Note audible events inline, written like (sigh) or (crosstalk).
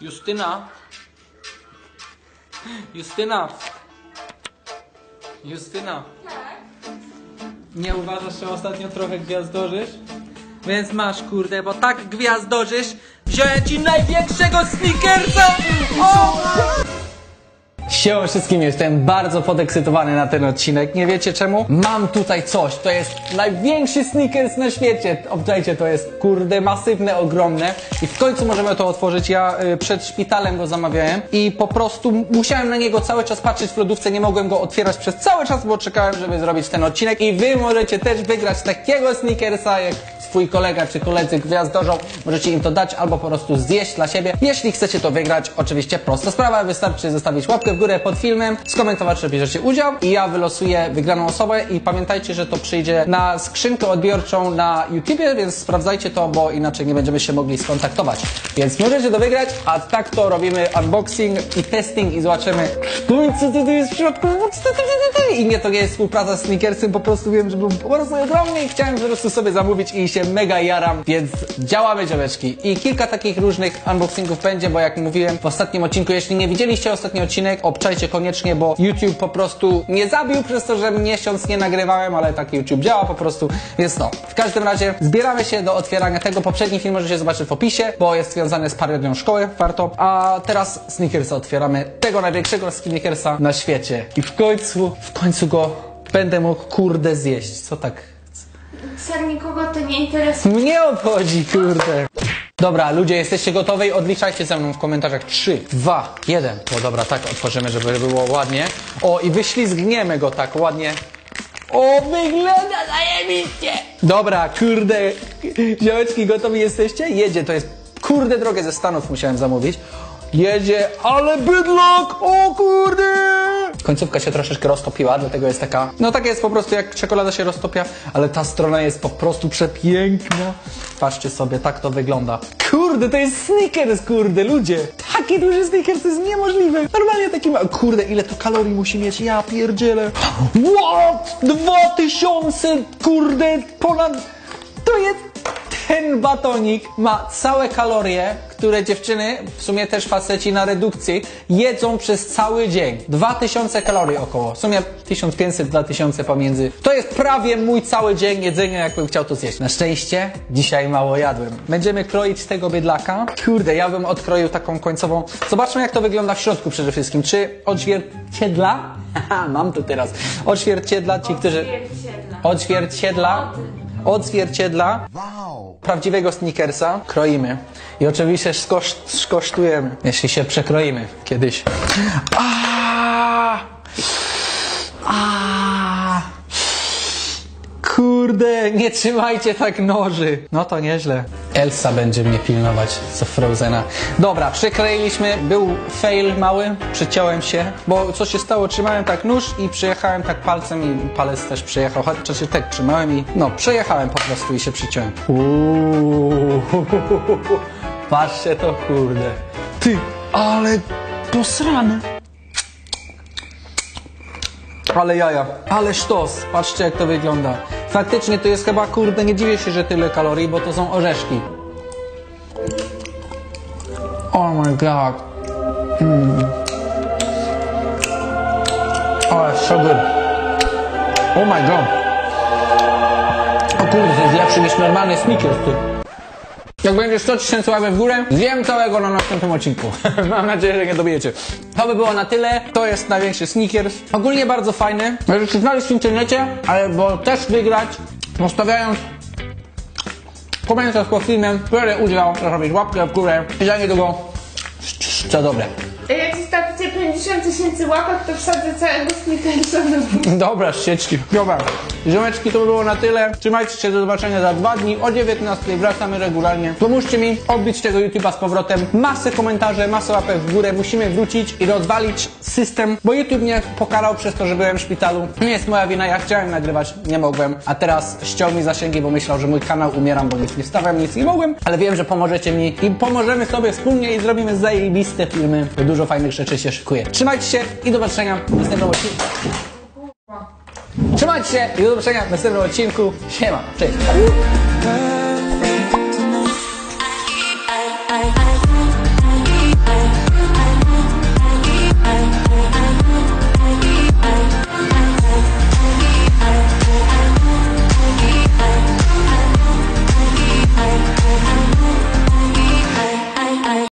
Justyna. Justyna. Justyna. Nie uważasz, że ostatnio trochę gwiazdorzysz? Więc masz, kurde, bo tak gwiazdorzysz, wziąłem ci największego sneakersa! O! Siema wszystkim, jestem bardzo podekscytowany na ten odcinek. Nie wiecie czemu? Mam tutaj coś. To jest największy sneakers na świecie. Obczajcie, to jest kurde masywne, ogromne. I w końcu możemy to otworzyć. Ja y, przed szpitalem go zamawiałem i po prostu musiałem na niego cały czas patrzeć w lodówce. Nie mogłem go otwierać przez cały czas, bo czekałem, żeby zrobić ten odcinek. I wy możecie też wygrać takiego sneakersa, jak swój kolega czy koledzy gwiazdorzą. Możecie im to dać albo po prostu zjeść dla siebie. Jeśli chcecie to wygrać, oczywiście prosta sprawa. Wystarczy zostawić łapkę w górę pod filmem, skomentować, że bierzecie udział i ja wylosuję wygraną osobę i pamiętajcie, że to przyjdzie na skrzynkę odbiorczą na YouTubie, więc sprawdzajcie to, bo inaczej nie będziemy się mogli skontaktować. Więc możecie to wygrać, a tak to robimy unboxing i testing i zobaczymy, co tu jest w środku. I nie to nie jest współpraca z Snickersem, po prostu wiem, że był po prostu ogromny i chciałem po prostu sobie zamówić i się mega jaram, więc działamy dzieweczki. I kilka takich różnych unboxingów będzie, bo jak mówiłem w ostatnim odcinku, jeśli nie widzieliście ostatni odcinek, koniecznie, bo YouTube po prostu nie zabił przez to, że miesiąc nie nagrywałem, ale tak YouTube działa po prostu, więc no. W każdym razie zbieramy się do otwierania tego. Poprzedni film możecie zobaczyć w opisie, bo jest związany z parodią szkoły, warto. A teraz Snickersa otwieramy, tego największego Snickersa na świecie. I w końcu, w końcu go będę mógł kurde zjeść. Co tak Ser nikogo to nie interesuje. mnie obchodzi, kurde. Dobra, ludzie, jesteście gotowi? Odliczajcie ze mną w komentarzach. 3, 2, 1. No dobra, tak otworzymy, żeby było ładnie. O, i wyślizgniemy go tak ładnie. O, wygląda zajebiście! Dobra, kurde. Ziomeczki, gotowi jesteście? Jedzie, to jest kurde drogę ze Stanów musiałem zamówić. Jedzie, ale bydlak! O kurde! Końcówka się troszeczkę roztopiła, dlatego jest taka... No tak jest po prostu, jak czekolada się roztopia, ale ta strona jest po prostu przepiękna. Patrzcie sobie, tak to wygląda. Kurde, to jest Snickers, kurde, ludzie! Taki duży Snickers, to jest niemożliwe. Normalnie taki ma... Kurde, ile to kalorii musi mieć, ja pierdzielę. What? Dwa tysiące, kurde, ponad... To jest... Ten batonik ma całe kalorie, które dziewczyny, w sumie też faceci na redukcji, jedzą przez cały dzień. 2000 kalorii około. W sumie 1500-2000 pomiędzy. To jest prawie mój cały dzień jedzenia, jakbym chciał to zjeść. Na szczęście dzisiaj mało jadłem. Będziemy kroić tego bydlaka. Kurde, ja bym odkroił taką końcową. Zobaczmy jak to wygląda w środku przede wszystkim. Czy odzwierciedla? Haha, (laughs) mam to teraz. Odzwierciedla ci, którzy... Pierdzielna. Odzwierciedla. Odzwierciedla prawdziwego sneakersa kroimy. I oczywiście skosz, skosztujemy, jeśli się przekroimy kiedyś. Aaaa! Aaaa! Kurde, nie trzymajcie tak noży. No to nieźle. Elsa będzie mnie pilnować co Frozena. Dobra, przykleiliśmy. Był fail mały, przyciąłem się, bo co się stało? Trzymałem tak nóż i przyjechałem tak palcem i palec też przyjechał. Chociaż się tak trzymałem i no, przejechałem po prostu i się przyciąłem. Uuu. Patrzcie to, kurde. Ty, ale posrane. Ale jaja, ale sztos. Patrzcie jak to wygląda. Faktycznie to jest chyba, kurde, nie dziwię się, że tyle kalorii, bo to są orzeszki. Oh my god. Mm. Oh, it's so good. Oh my god. O kurde, to jest lepszy niż normalny Snickers, ty. Jak będzie 100 tysięcy łapek w górę, zjem całego na następnym odcinku. (laughs) Mam nadzieję, że nie dobijecie. To by było na tyle. To jest największy Snickers. Ogólnie bardzo fajny. Możecie znaleźć w internecie, ale bo też wygrać, postawiając komentarz pod filmem, biorę udział, zrobić łapkę w górę i za niedługo co dobre. Jak zostawicie 50 tysięcy łapek, to wsadzę całego snickersa do. Dobra, sieczki. Dobra. Ziomeczki, to by było na tyle. Trzymajcie się, do zobaczenia za dwa dni. O 19 wracamy regularnie. Pomóżcie mi odbić tego YouTube'a z powrotem. Masę komentarzy, masę łapek w górę. Musimy wrócić i rozwalić system, bo YouTube mnie pokarał przez to, że byłem w szpitalu. Nie jest moja wina, ja chciałem nagrywać, nie mogłem. A teraz ściął mi zasięgi, bo myślał, że mój kanał umieram, bo nic nie stawiam, nic nie mogłem. Ale wiem, że pomożecie mi i pomożemy sobie wspólnie i zrobimy zajebiste filmy. Dużo fajnych rzeczy się szykuje. Trzymajcie się i do zobaczenia w następnym odcinku. Trzymajcie się i do zobaczenia w następnym odcinku. Siema, cześć.